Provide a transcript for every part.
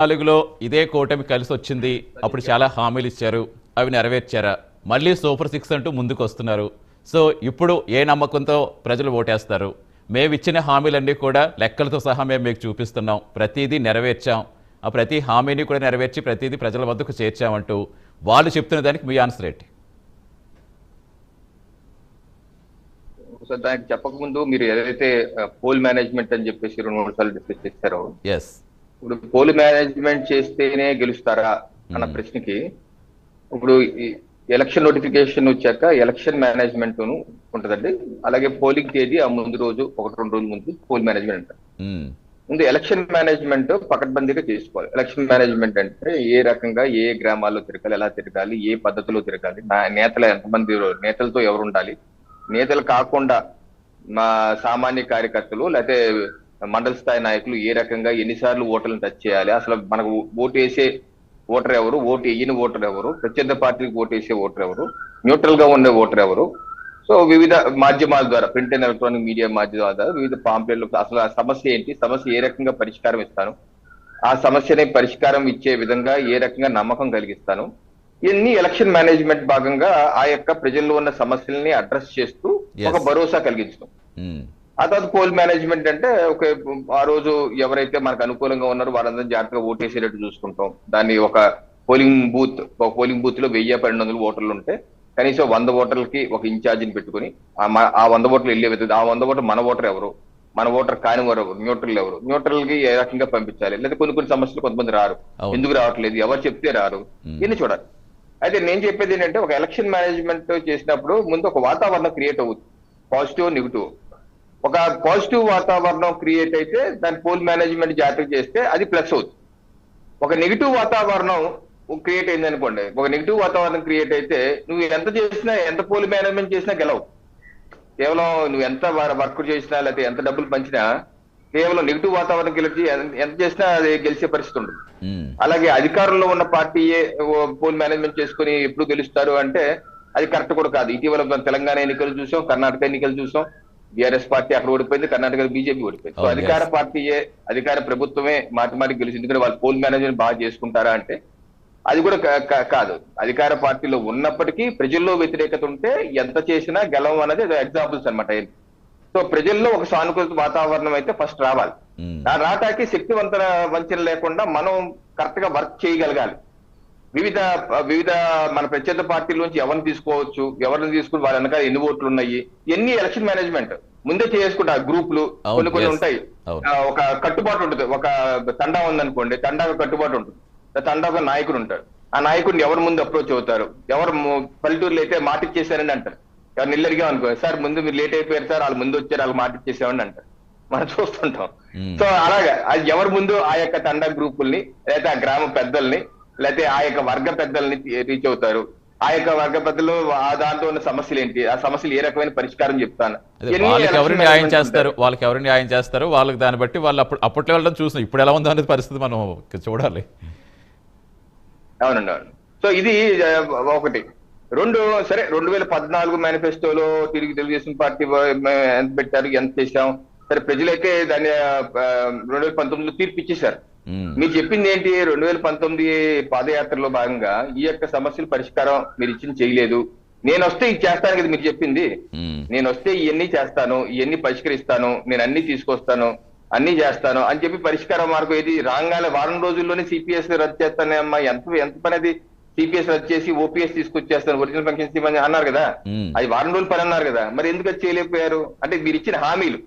నాలుగులో ఇదే కూటమి కలిసి వచ్చింది అప్పుడు చాలా హామీలు ఇచ్చారు. అవి నెరవేర్చారా? మళ్ళీ సూపర్ సిక్స్ అంటూ ముందుకు వస్తున్నారు సో ఇప్పుడు ఏ నమ్మకంతో ప్రజలు ఓటేస్తారు? మేము ఇచ్చిన హామీలన్నీ కూడా లెక్కలతో సహా మేము మీకు చూపిస్తున్నాం. ప్రతిదీ నెరవేర్చాం. ఆ ప్రతి హామీని కూడా నెరవేర్చి ప్రతిదీ ప్రజల వద్దకు చేర్చామంటూ వాళ్ళు చెప్తున్న దానికి మీ ఆన్సర్ ఏంటి? దానికి చెప్పకముందు మీరు ఏదైతే పోల్ మేనేజ్మెంట్ అని చెప్పేసి రెండు మూడు సార్లు డిస్కస్ చేశారో ఎస్ ఇప్పుడు పోల్ మేనేజ్మెంట్ చేస్తేనే గెలుస్తారా అన్న. ప్రశ్నకి ఇప్పుడు ఎలక్షన్ నోటిఫికేషన్ వచ్చాక ఎలక్షన్ మేనేజ్మెంట్ ఉంటదండి. అలాగే పోలింగ్ తేదీ ఆ ముందు రోజు ఒకటి రెండు రోజుల ముందు పోల్ మేనేజ్మెంట్ అంటారు. ముందు ఎలక్షన్ మేనేజ్మెంట్ పకడ్బందీగా చేసుకోవాలి. ఎలక్షన్ మేనేజ్మెంట్ అంటే ఏ రకంగా ఏ గ్రామాల్లో తిరగాలి ఎలా తిరగాలి ఏ పద్ధతిలో తిరగాలి నేతలు ఎంతమంది నేతలతో ఎవరు ఉండాలి నేతలు కాకుండా మా సామాన్య కార్యకర్తలు లేకపోతే మండల స్థాయి నాయకులు ఏ రకంగా ఎన్నిసార్లు ఓటర్లను టచ్ చేయాలి? అసలు మనకు ఓటు వేసే ఓటర్ ఎవరు? ఓటు వేయని ఓటర్ ఎవరు? ప్రత్యర్థ పార్టీకి ఓటు వేసే ఓటర్ ఎవరు? న్యూట్రల్గా ఉండే ఓటర్ ఎవరు? సో వివిధ మాధ్యమాల ద్వారా ప్రింట్ అండ్ ఎలక్ట్రానిక్ మీడియా మాధ్యమాల ద్వారా వివిధ పాంప్లెట్లు అసలు ఆ సమస్య ఏంటి? సమస్య ఏ రకంగా పరిష్కారం ఇస్తాను? ఆ సమస్యని పరిష్కారం ఇచ్చే విధంగా ఏ రకంగా నమ్మకం కలిగిస్తాను? ఇవన్నీ ఎలక్షన్ మేనేజ్మెంట్ భాగంగా ఆ యొక్క ప్రజల్లో ఉన్న సమస్యల్ని అడ్రస్ చేస్తూ. ఒక భరోసా కలిగించడం. ఆ తర్వాత పోల్ మేనేజ్మెంట్ అంటే ఒక ఆ రోజు ఎవరైతే మనకు అనుకూలంగా ఉన్నారో వాళ్ళందరూ జాగ్రత్తగా ఓటేసేటట్టు చూసుకుంటాం. దాన్ని ఒక పోలింగ్ బూత్ ఒక పోలింగ్ బూత్లో వెయ్యి పన్నెండు వందలు ఓటర్లు ఉంటే కనీసం వంద ఓటర్లకి ఒక ఇన్ఛార్జిని పెట్టుకుని ఆ వంద ఓటర్లు వెళ్ళే విధంగా ఆ వంద ఓటర్ మన ఓటర్ ఎవరు? మన ఓటర్ కాని వారు ఎవరు? న్యూట్రల్ ఎవరు? న్యూట్రల్కి ఏ రకంగా పంపించాలి? లేదా కొన్ని కొన్ని సమస్యలు కొంతమంది రారు. ఎందుకు రావట్లేదు? ఎవరు చెప్తే రారు. ఇన్ని చూడాలి. అయితే నేను చెప్పేది ఏంటంటే ఒక ఎలక్షన్ మేనేజ్మెంట్ చేసినప్పుడు ముందు ఒక వాతావరణం క్రియేట్ అవుతుంది. Positive negative. ఒక పాజిటివ్ వాతావరణం క్రియేట్ అయితే దాని పోల్ మేనేజ్మెంట్ జాగ్రత్త చేస్తే అది ప్లస్ అవుతుంది. ఒక నెగిటివ్ వాతావరణం క్రియేట్ అయింది అనుకోండి ఒక నెగిటివ్ వాతావరణం క్రియేట్ అయితే నువ్వు ఎంత చేసినా ఎంత పోల్ మేనేజ్మెంట్ చేసినా గెలవు. కేవలం నువ్వు ఎంత వర్క్ చేసినా లేకపోతే ఎంత డబ్బులు పంచినా కేవలం నెగిటివ్ వాతావరణం గెలిచి ఎంత చేసినా అది గెలిచే పరిస్థితి ఉంటుంది అలాగే అధికారంలో ఉన్న పార్టీయే పోల్ మేనేజ్మెంట్ చేసుకుని ఎప్పుడు గెలుస్తారు అంటే అది కరెక్ట్ కూడా కాదు. ఇటీవల తెలంగాణ ఎన్నికలు చూసాం కర్ణాటక ఎన్నికలు చూసాం బీఆర్ఎస్ పార్టీ అక్కడ ఓడిపోయింది కర్ణాటక బీజేపీ ఓడిపోయింది. సో. అధికార పార్టీయే అధికార ప్రభుత్వమే మాటి మాటి గెలిచింది. ఎందుకంటే వాళ్ళు పోల్ మేనేజ్మెంట్ బాగా చేసుకుంటారా అంటే అది కూడా కాదు. అధికార పార్టీలో ఉన్నప్పటికీ ప్రజల్లో వ్యతిరేకత ఉంటే ఎంత చేసినా గెలవం అనేది ఎగ్జాంపుల్స్ అనమాట సో ప్రజల్లో ఒక సానుకూల వాతావరణం అయితే ఫస్ట్ రావాలి. ఆ రాటాకి శక్తివంతన వంచన లేకుండా మనం కరెక్ట్గా వర్క్ చేయగలగాలి. వివిధ వివిధ మన ప్రత్యర్థ పార్టీలోంచి ఎవరిని తీసుకోవచ్చు ఎవరిని తీసుకుని వాళ్ళ వెనకాల ఎన్ని ఓట్లు ఉన్నాయి ఎన్ని ఎలక్షన్ మేనేజ్మెంట్ ముందే చేసుకుంటారు గ్రూపులు కొన్ని కొన్ని. ఉంటాయి. ఒక కట్టుబాటు ఉంటుంది ఒక తండా ఉందనుకోండి తండాకు కట్టుబాటు ఉంటుంది. తండా ఒక నాయకుడు ఉంటాడు. ఆ నాయకుడిని ఎవరు ముందు అప్రోచ్ అవుతారు? ఎవరు పల్లెటూరులో అయితే మాట ఇచ్చేసారని అంటారు. ఎవరు నిల్లరిగా అనుకో సార్ ముందు మీరు లేట్ అయిపోయారు సార్ వాళ్ళు ముందు వచ్చారు వాళ్ళు మాట ఇచ్చేసామని అంటారు. మనం చూస్తుంటాం. సో అలాగా అది ఎవరు ముందు ఆ యొక్క తండా గ్రూపుల్ని లేకపోతే ఆ గ్రామ పెద్దల్ని లేకపోతే ఆ యొక్క వర్గ పెద్దల్ని రీచ్ అవుతారు. ఆ యొక్క వర్గ పెద్దలు ఆ దాంట్లో ఉన్న సమస్యలు ఏంటి? ఆ సమస్యలు ఏ రకమైన పరిష్కారం చెప్తాను. వాళ్ళకి ఎవరు election న్యాయం చేస్తారు. వాళ్ళకి ఎవరు న్యాయం చేస్తారు? వాళ్ళకి దాన్ని బట్టి వాళ్ళు అప్పుడు అప్పట్లో వెళ్ళడం చూసాం ఇప్పుడు ఎలా ఉందో అనేది పరిస్థితి మనం చూడాలి. అవునండి అవును సో ఇది ఒకటి. రెండు సరే రెండు వేల పద్నాలుగు మేనిఫెస్టోలో తిరిగి తెలుగుదేశం పార్టీ ఎంత పెట్టారు? ఎంత చేశాం? సరే ప్రజలైతే దాన్ని రెండు వేల పంతొమ్మిదిలో తీర్పు ఇచ్చేశారు. మీరు చెప్పింది ఏంటి? రెండు వేల పంతొమ్మిది పాదయాత్రలో భాగంగా ఈ యొక్క సమస్యల పరిష్కారం మీరు ఇచ్చింది చేయలేదు. నేను వస్తే ఇది చేస్తాను కదా మీరు చెప్పింది. నేను వస్తే ఇవన్నీ చేస్తాను ఇవన్నీ పరిష్కరిస్తాను నేను అన్ని తీసుకొస్తాను అన్ని చేస్తాను అని చెప్పి పరిష్కార మార్గం ఏది? రాగానే వారం రోజుల్లోనే సిపిఎస్ రద్దు చేస్తానే అమ్మా. ఎంత ఎంత పని అది? సిపిఎస్ రద్దు చేసి ఓపీఎస్ తీసుకొచ్చేస్తాను ఒరిజినల్ పెన్షన్ అన్నారు కదా. అది వారం రోజులు పని అన్నారు కదా. మరి ఎందుకు అది చేయలేకపోయారు? అంటే మీరు ఇచ్చిన హామీలు.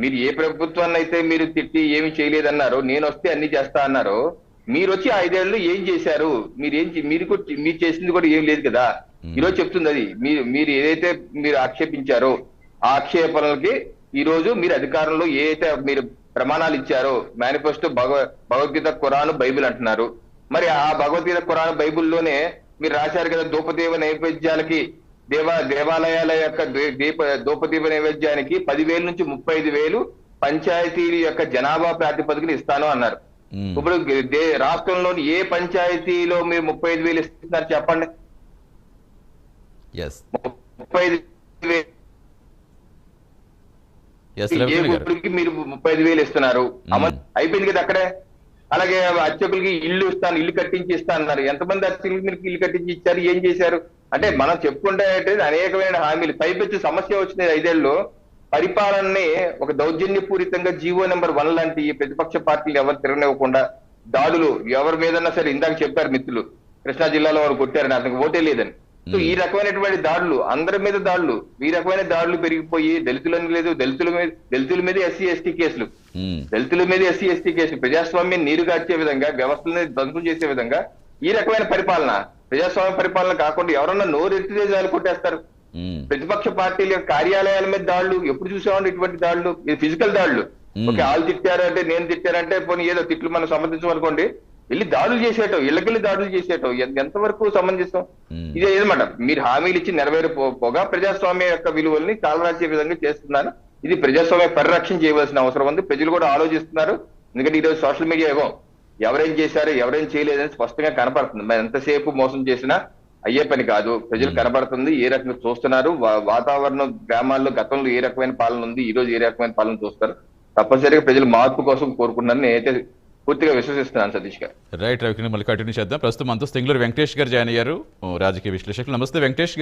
మీరు ఏ ప్రభుత్వాన్ని అయితే మీరు తిట్టి ఏమి చేయలేదన్నారో నేను వస్తే అన్ని చేస్తా అన్నారో మీరు వచ్చి ఐదేళ్ళు ఏం చేశారు? మీరు ఏం మీరు కూడా- మీరు చేసింది కూడా ఏం లేదు కదా? ఈ రోజు చెప్తుంది అది. మీరు మీరు ఏదైతే మీరు ఆక్షేపించారో ఆ ఆక్షేపణలకి ఈ రోజు మీరు అధికారంలో ఏ అయితే మీరు ప్రమాణాలు ఇచ్చారో మేనిఫెస్టో భగవ భగవద్గీత ఖురాను బైబిల్ అంటున్నారు. మరి ఆ భగవద్గీత ఖురాను బైబిల్లోనే మీరు రాశారు కదా దూపదేవ నైవేద్యాలకి దేవ దేవాలయాల యొక్క దీప దూపదీప నైవేద్యానికి పదివేల నుంచి ముప్పై ఐదు వేలు పంచాయతీల యొక్క జనాభా ప్రాతిపదికన ఇస్తాను అన్నారు. ఇప్పుడు రాష్ట్రంలోని ఏ పంచాయతీలో మీరు ముప్పై ఐదు వేలు ఇస్తున్నారు చెప్పండి. ముప్పై ఐదు ఏ మీరు ముప్పై ఐదు వేలు ఇస్తున్నారు? అయిపోయింది కదా అక్కడే? అలాగే అర్చకులకి ఇల్లు ఇస్తాను ఇల్లు కట్టించి ఇస్తా అన్నారు. ఎంతమంది అర్చకులకి మీకు ఇల్లు కట్టించి ఇచ్చారు? ఏం చేశారు? అంటే మనం చెప్పుకుంటే అనేకమైన హామీలు. పైపెచ్చు సమస్య వచ్చింది ఐదేళ్ళలో పరిపాలనని ఒక దౌర్జన్యపూరితంగా జీవో నెంబర్ వన్ లాంటి ప్రతిపక్ష పార్టీలు ఎవరు తిరగనివ్వకుండా దాడులు ఎవరి మీదన్నా సరే ఇందాక చెప్పారు మిత్రులు. కృష్ణా జిల్లాలో వారు కొట్టారని అతనికి ఓటే లేదని. సో ఈ రకమైనటువంటి దాడులు అందరి మీద దాడులు ఈ రకమైన దాడులు పెరిగిపోయి దళితులని లేదు దళితుల మీద దళితుల మీద ఎస్సీ ఎస్టీ కేసులు. దళితుల మీద ఎస్సీ ఎస్టీ కేసులు. ప్రజాస్వామ్యం నీరుగార్చే విధంగా వ్యవస్థలని ధ్వంసం చేసే విధంగా ఈ రకమైన పరిపాలన ప్రజాస్వామ్య పరిపాలన కాకుండా ఎవరన్నా నోరెత్తితే చాలు కొట్టేస్తారు. ప్రతిపక్ష పార్టీల కార్యాలయాల మీద దాడులు ఎప్పుడు చూసామండి ఇటువంటి దాడులు? ఇది ఫిజికల్ దాడులు. ఓకే వాళ్ళు తిట్టారు అంటే నేను తిట్టారంటే పోనీ ఏదో తిట్లు మనం సమర్థించమనుకోండి వెళ్ళి దాడులు చేసేయటం ఇళ్ళకెళ్ళి దాడులు చేసేయటం ఎంత- ఎంతవరకు సమంజసం. ఇదే ఏదన్నమాట మీరు హామీలు ఇచ్చి నెరవేరిపోగా ప్రజాస్వామ్య యొక్క విలువల్ని కాలరాచే విధంగా చేస్తున్నారు ఇది ప్రజాస్వామ్య పరిరక్షణ చేయవలసిన అవసరం ఉంది. ప్రజలు కూడా ఆలోచిస్తున్నారు. ఎందుకంటే ఈరోజు సోషల్ మీడియా ఏమో ఎవరేం చేశారు ఎవరేం చేయలేదని స్పష్టంగా కనపడుతుంది. మరి ఎంతసేపు మోసం చేసినా అయ్యే పని కాదు. ప్రజలు కనబడుతుంది ఏ రకంగా చూస్తున్నారు. వాతావరణం గ్రామాల్లో గతంలో ఏ రకమైన పాలన ఉంది ఈ రోజు ఏ రకమైన పాలన చూస్తారు? తప్పనిసరిగా ప్రజలు మార్పు కోసం కోరుకున్నారని నేనైతే పూర్తిగా విశ్వసిస్తున్నాను సతీష్ గారు. రైట్ రవికిరణ్ మళ్ళీ కంటిన్యూ చేద్దాం. ప్రస్తుతం మనతో సింగులూరు వెంకటేష్ గారు జాయిన్ అయ్యారు. రాజకీయ విశ్లేషకులు. నమస్తే వెంకటేష్ గారు.